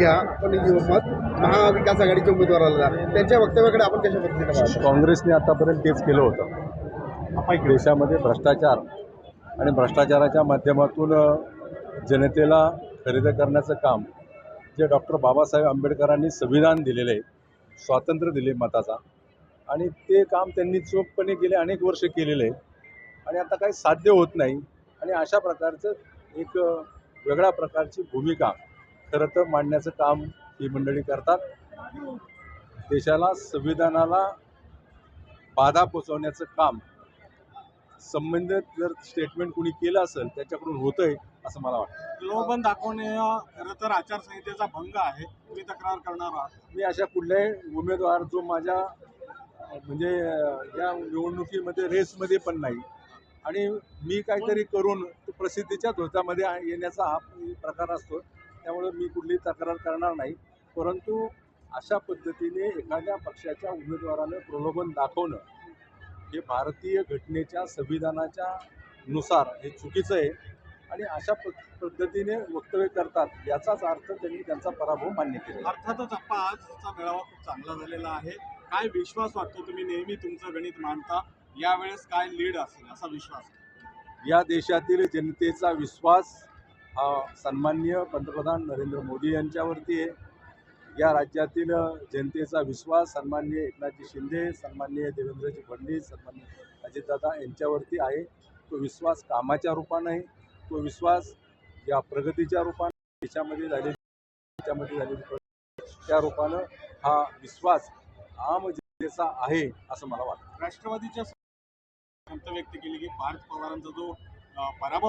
घ्या पण मत महाविकास आघाडीच्या उमेदवाराला द्या. त्यांच्या वक्तव्याकडे आपण कशा पद्धतीने काँग्रेसने आतापर्यंत तेच केलं होतं. देशामध्ये भ्रष्टाचार आणि भ्रष्टाचाराच्या माध्यमातून जनतेला खरेदी करण्याचं काम जे डॉक्टर बाबासाहेब आंबेडकरांनी संविधान दिलेलं आहे स्वातंत्र्य दिले मताचा आणि ते काम त्यांनी चोखपणे गेले अनेक वर्ष केलेलं आहे. आणि आता काही साध्य होत नाही. आणि अशा प्रकारचं एक वेगळ्या प्रकारची भूमिका खरं तर मांडण्याचं काम ही मंडळी करतात. देशाला संविधानाला बाधा पोचवण्याचं काम संबंधित जर स्टेटमेंट कुणी केलं असेल त्याच्याकडून होतंय असं मला वाटतं. प्रलोभन दाखवणे खरं तर आचारसंहितेचा भंग आहे. तुम्ही तक्रार करणार आहात. मी अशा कुठल्याही उमेदवार जो माझ्या म्हणजे या निवडणुकीमध्ये रेसमध्ये पण नाही. आणि मी काहीतरी करून तो प्रसिद्धीच्या धोत्यामध्ये येण्याचा हा प्रकार असतो. त्यामुळे मी कुठलीही तक्रार करणार नाही. परंतु अशा पद्धतीने एखाद्या पक्षाच्या उमेदवाराने प्रलोभन दाखवणं हे भारतीय घटनेच्या संविधानाच्या नुसार हे चुकीचं आहे आणि अशा प पद्धतीने वक्तव्य करतात याचाच अर्थ त्यांनी त्यांचा पराभव मान्य केला अर्थातच आप्पा आजचा मेळावा खूप चांगला झालेला आहे. काय विश्वास वाटतो तुम्ही नेहमी तुमचं गणित मांडता? यावेळेस काय लीड असेल असा विश्वास? या देशातील जनतेचा विश्वास हा सन्माननीय पंतप्रधान नरेंद्र मोदी यांच्यावरती आहे. या राज्यातील जनतेचा विश्वास सन्माननीय एकनाथजी शिंदे सन्माननीय देवेंद्रजी फडणवीस सन्माननीय अजितदादा यांच्यावरती आहे. तो विश्वास कामाच्या रूपानं आहे. तो विश्वास या प्रगतीच्या रूपानं देशामध्ये झालेली देशामध्ये झालेली त्या रूपानं हा विश्वास आम जनतेचा आहे असं मला वाटतं. राष्ट्रवादीच्या खंत व्यक्त केली की पार्थ पवारांचा जो पराभव